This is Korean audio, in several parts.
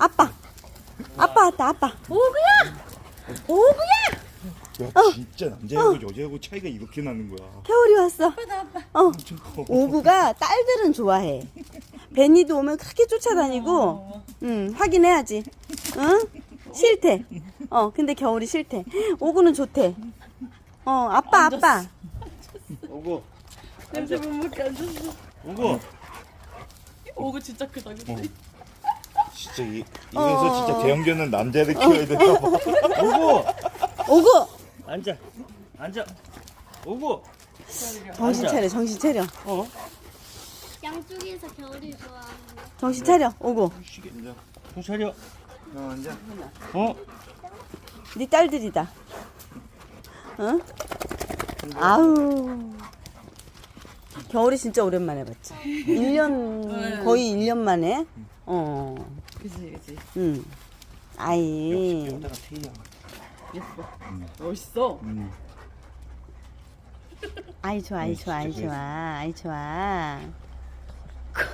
아빠. 아빠 왔다, 아빠. 오구야! 오구야! 야 진짜 남자하고 여자하고 차이가 이렇게 나는 거야. 겨울이 왔어. 어. 엄청 커. 오구가 딸들은 좋아해. 베니도 오면 크게 쫓아다니고, 응, 확인해야지. 응? 싫대. 어, 근데 겨울이 싫대. 오구는 좋대. 어, 아빠, 아빠. 오고 냄새 못 먹게 앉았어. 오고. 오구 진짜 크다. 그치? 어. 진짜 이 이래서 어. 진짜 대형견은 남자를 키워야 봐. 오고 오구! 앉아. 앉아. 오고. 정신 차려, 정신 차려. 어? 양쪽에서 겨울이 좋아하는 거. 정신 차려, 오구. 앉아. 정 차려. 어 앉아. 어? 네 딸들이다. 응? 아우. 겨울이 진짜 오랜만에 봤지. 1년, 거의 1년 만에. 어. 그치 그치. 응. 아이. 여자가 태희야. 예뻐. 멋있어. 음. 아이 좋아, 아이 좋아, 아이 좋아, 아이 좋아.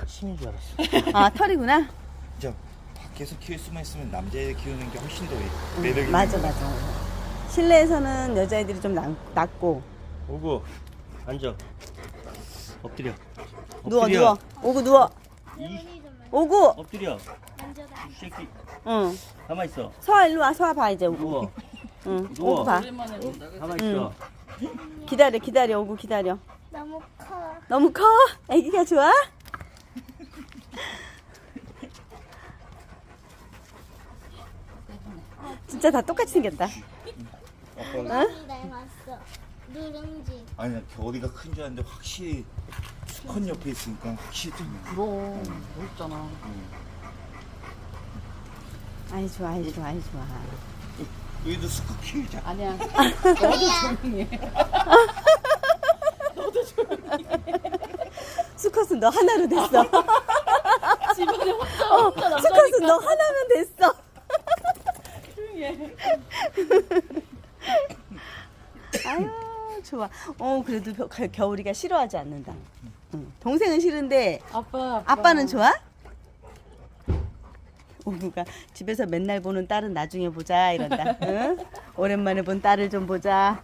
신인 줄 알았어. 아, 털이구나? 진짜 밖에서 키울 수만 있으면 남자애 키우는 게 훨씬 더 매력 있는 맞아, 거야. 맞아. 실내에서는 여자애들이 좀 낫, 낫고. 오고. 앉아. 엎드려. 누워, 엎드려. 누워. 오구, 누워. 좀 오구! 엎드려. 이 새끼. 응. 가만 있어. 서아, 일로 와, 서아 봐, 이제. 오구. 누워. 응. 누워. 오구 봐. 가만 있어. 기다려, 기다려, 오구 기다려. 너무 커. 너무 커? 애기가 좋아? 진짜 다 똑같이 생겼다. 누룽지 닮았어. 누룽지. 아니야 겨울이가 큰 줄 알았는데 확실히 수컷 옆에 있으니까 확실히 좀 그럼 멋있잖아. 아이 좋아, 아이 좋아, 아이 좋아. 너희도 수컷 키우자. 아니야. 너도 조용해. 수컷은 너 하나로 됐어. 집안에 혼자 어, 혼자 수컷은 남자니까 너 하나면 됐어. 조용해. 아유 좋아. 어 그래도 겨- 겨- 겨울이가 싫어하지 않는다. 응. 동생은 싫은데 아빠 아빠. 아빠는 좋아? 오구가 집에서 맨날 보는 딸은 나중에 보자 이런다. 응? 오랜만에 본 딸을 좀 보자.